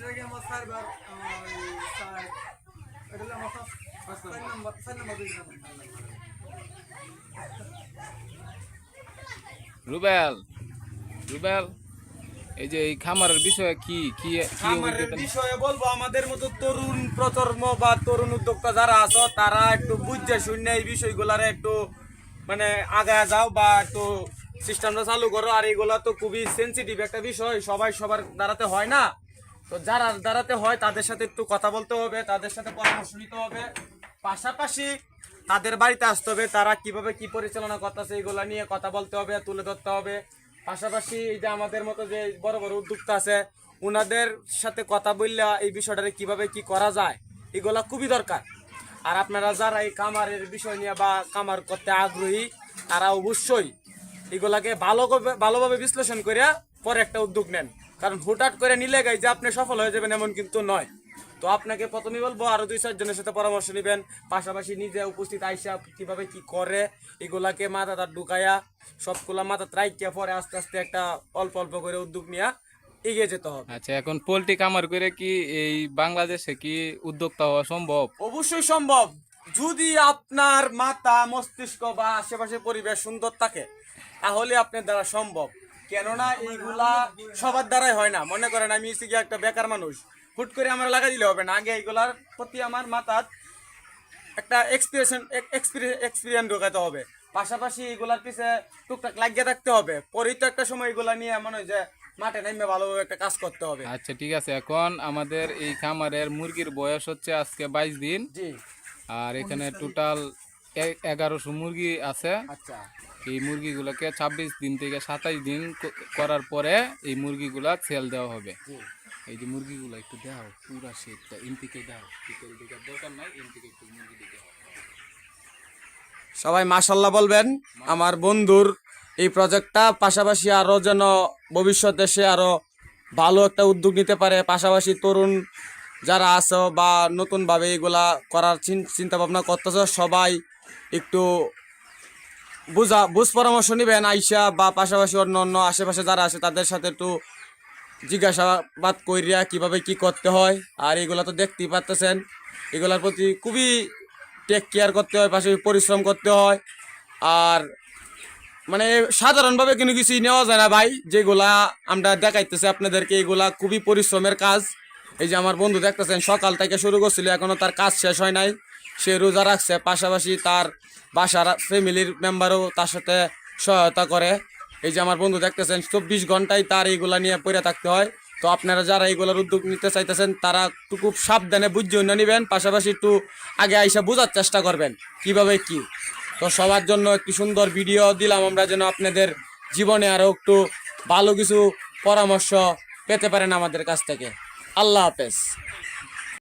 এটা কি আমার সার্ভার সাইট এটা হলো আমার ফার্স্ট নাম্বার চার নাম্বার দুই রুবেল রুবেল এই যে এই খামারের বিষয়ে কি কি অভিজ্ঞতা বিষয়ে বলব আমাদের মতো তরুণ প্রজন্ম বা তরুণ উদ্যোক্তা যারা আছো তারা একটু বুঝছে শূন্য এই বিষয়গুলারে একটু মানে আগায় যাও বা একটু সিস্টেমটা চালু করো। আর এগুলা তো খুবই সেন্সিটিভ একটা বিষয় সবাই সবার দ্বারাতে হয় না। তো যারা দ্বারাতে হয়, তাদের সাথে একটু কথা বলতে হবে, তাদের সাথে পরামর্শ নিতে হবে। পাশাপাশি তাদের বাড়িতে আসতে হবে, তারা কীভাবে কি পরিচালনা করতেছে, এগুলা নিয়ে কথা বলতে হবে, তুলে ধরতে হবে। পাশাপাশি এই যে আমাদের মতো যে বড় বড় উদ্যোক্তা আছে ওনাদের সাথে কথা বললে এই বিষয়টারে কীভাবে কি করা যায়, এগুলা খুবই দরকার। আর আপনারা যারা এই কামারের বিষয় নিয়ে বা কামার করতে আগ্রহী, তারা অবশ্যই এগুলাকে ভালো ভালোভাবে বিশ্লেষণ করে পরে একটা উদ্যোগ নেন। কারণ হুটহাট করে নিলে গাই যে আপনি সফল হয়ে যাবেন এমন কিন্তু নয়। তো আপনাকে প্রথমেই বলব আরও দুই চারজনের সাথে পরামর্শ নেবেন। পাশাপাশি নিজে উপস্থিত আইসা কীভাবে কি করে এগুলাকে মাথা তার ঢুকাইয়া সবগুলা মাথা ত্রাইকিয়া পরে আস্তে আস্তে একটা অল্প অল্প করে উদ্যোগ নিয়ে এগিয়ে যেতে হবে। আচ্ছা এখন পোল্ট্রি খামার করে কি এই বাংলাদেশে কি উদ্যোক্তা হওয়া সম্ভব? অবশ্যই সম্ভব। যদি আপনার মাথা মস্তিষ্ক বা আশেপাশে পরিবেশ সুন্দর থাকে তাহলে আপনার দ্বারা সম্ভব। কেননা এইগুলা সবার দ্বারাই হয় না। মনে করেন আমি গিয়ে একটা বেকার মানুষ। হুট করে আমার লাগা দিলে হবে না। আগে এইগুলার প্রতি আমার মাথাত একটা এক্সপিরিয়েশন এক্সপিরিয়েন্স ঢোকাতে হবে। পাশাপাশি এগুলার পিছে টুকটাক লাগিয়ে থাকতে হবে। পরেই তো একটা সময় এগুলা নিয়ে মনে হয় যে মাঠে নামে ভালোভাবে একটা কাজ করতে হবে। আচ্ছা ঠিক আছে। এখন আমাদের এই খামারের মুরগির বয়স হচ্ছে আজকে বাইশ দিন। জি। আর এখানে টোটাল এগারোশো মুরগি আছে। আচ্ছা। এই মুরগিগুলোকে ছাব্বিশ দিন থেকে সাতাইশ দিন করার পরে এই মুরগিগুলা সেল দেওয়া হবে। এই যে মুরগিগুলো একটু দাও পুরা শীতটা এনপিকে দাও দরকার নাই এনপিকে একটু মুরগি দিতে হবে। সবাই মাশাল্লাহ বলবেন আমার বন্ধুর এই প্রজেক্টটা পাশাপাশি আরও যেন ভবিষ্যতে সে আরও ভালো একটা উদ্যোগ নিতে পারে। পাশাপাশি তরুণ যারা আছো বা নতুনভাবে এগুলা করার চিন্তা ভাবনা করতেছ সবাই একটু বুঝা, বুঝ পরামর্শ নেবেন, আইসা বা পাশাপাশি অন্য অন্য আশেপাশে যারা আছে, তাদের সাথে একটু জিজ্ঞাসাবাদ করিয়া কীভাবে কি করতে হয়। আর এগুলা তো দেখতেই পারতেছেন, এগুলার প্রতি খুবই টেক কেয়ার করতে হয়, পাশাপাশি পরিশ্রম করতে হয়। আর মানে সাধারণভাবে কোনো কিছু নেওয়া যায় না ভাই, যেগুলা আমরা দেখাইতেছি আপনাদেরকে, এগুলা খুবই পরিশ্রমের কাজ। এই যে আমার বন্ধু দেখতেছেন, সকাল থেকে শুরু করছিল, এখনও তার কাজ শেষ হয় নাই। সে রোজা রাখছে, পাশাপাশি তার বাসার ফ্যামিলির মেম্বারও তার সাথে সহায়তা করে। এই যে আমার বন্ধু দেখতেছেন, চব্বিশ ঘন্টায় তার এইগুলা নিয়ে পড়ে থাকতে হয়। তো আপনারা যারা এইগুলোর উদ্যোগ নিতে চাইতেছেন, তারা একটু খুব সাবধানে বুঝে অন্য নেবেন, পাশাপাশি একটু আগে আইসা বোঝার চেষ্টা করবেন, কীভাবে কি। তো সবার জন্য একটি সুন্দর ভিডিও দিলাম আমরা, যেন আপনাদের জীবনে আরও একটু ভালো কিছু পরামর্শ পেতে পারেন আমাদের কাছ থেকে। আল্লাহ হাফেজ